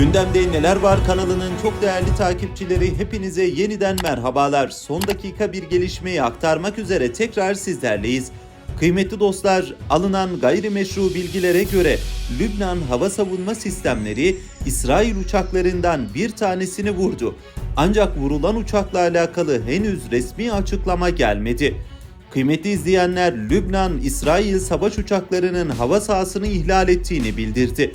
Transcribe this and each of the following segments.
Gündemde Neler Var kanalının çok değerli takipçileri hepinize yeniden merhabalar. Son dakika bir gelişmeyi aktarmak üzere tekrar sizlerleyiz. Kıymetli dostlar, alınan gayrimeşru bilgilere göre Lübnan hava savunma sistemleri İsrail uçaklarından bir tanesini vurdu. Ancak vurulan uçakla alakalı henüz resmi açıklama gelmedi. Kıymetli izleyenler, Lübnan, İsrail savaş uçaklarının hava sahasını ihlal ettiğini bildirdi.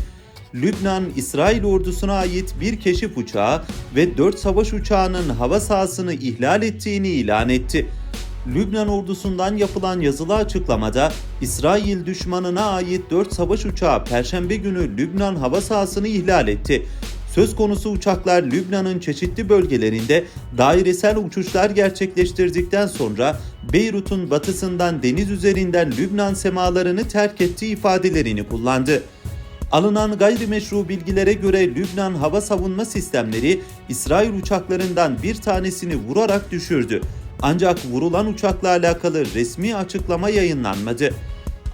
Lübnan, İsrail ordusuna ait bir keşif uçağı ve 4 savaş uçağının hava sahasını ihlal ettiğini ilan etti. Lübnan ordusundan yapılan yazılı açıklamada İsrail düşmanına ait 4 savaş uçağı Perşembe günü Lübnan hava sahasını ihlal etti. Söz konusu uçaklar Lübnan'ın çeşitli bölgelerinde dairesel uçuşlar gerçekleştirdikten sonra Beyrut'un batısından deniz üzerinden Lübnan semalarını terk ettiği ifadelerini kullandı. Alınan gayrimeşru bilgilere göre Lübnan hava savunma sistemleri İsrail uçaklarından bir tanesini vurarak düşürdü. Ancak vurulan uçakla alakalı resmi açıklama yayınlanmadı.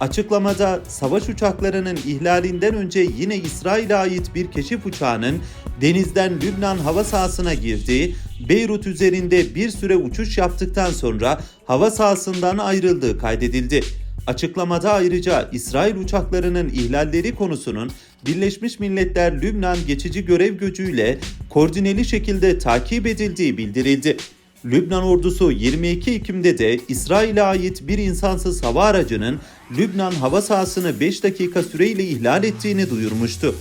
Açıklamada savaş uçaklarının ihlalinden önce yine İsrail'e ait bir keşif uçağının denizden Lübnan hava sahasına girdiği, Beyrut üzerinde bir süre uçuş yaptıktan sonra hava sahasından ayrıldığı kaydedildi. Açıklamada ayrıca İsrail uçaklarının ihlalleri konusunun Birleşmiş Milletler Lübnan geçici görev gücüyle koordineli şekilde takip edildiği bildirildi. Lübnan ordusu 22 Ekim'de de İsrail'e ait bir insansız hava aracının Lübnan hava sahasını 5 dakika süreyle ihlal ettiğini duyurmuştu.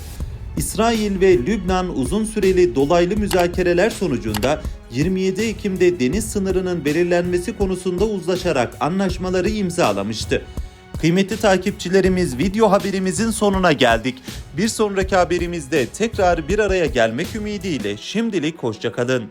İsrail ve Lübnan uzun süreli dolaylı müzakereler sonucunda 27 Ekim'de deniz sınırının belirlenmesi konusunda uzlaşarak anlaşmaları imzalamıştı. Kıymetli takipçilerimiz video haberimizin sonuna geldik. Bir sonraki haberimizde tekrar bir araya gelmek ümidiyle şimdilik hoşçakalın.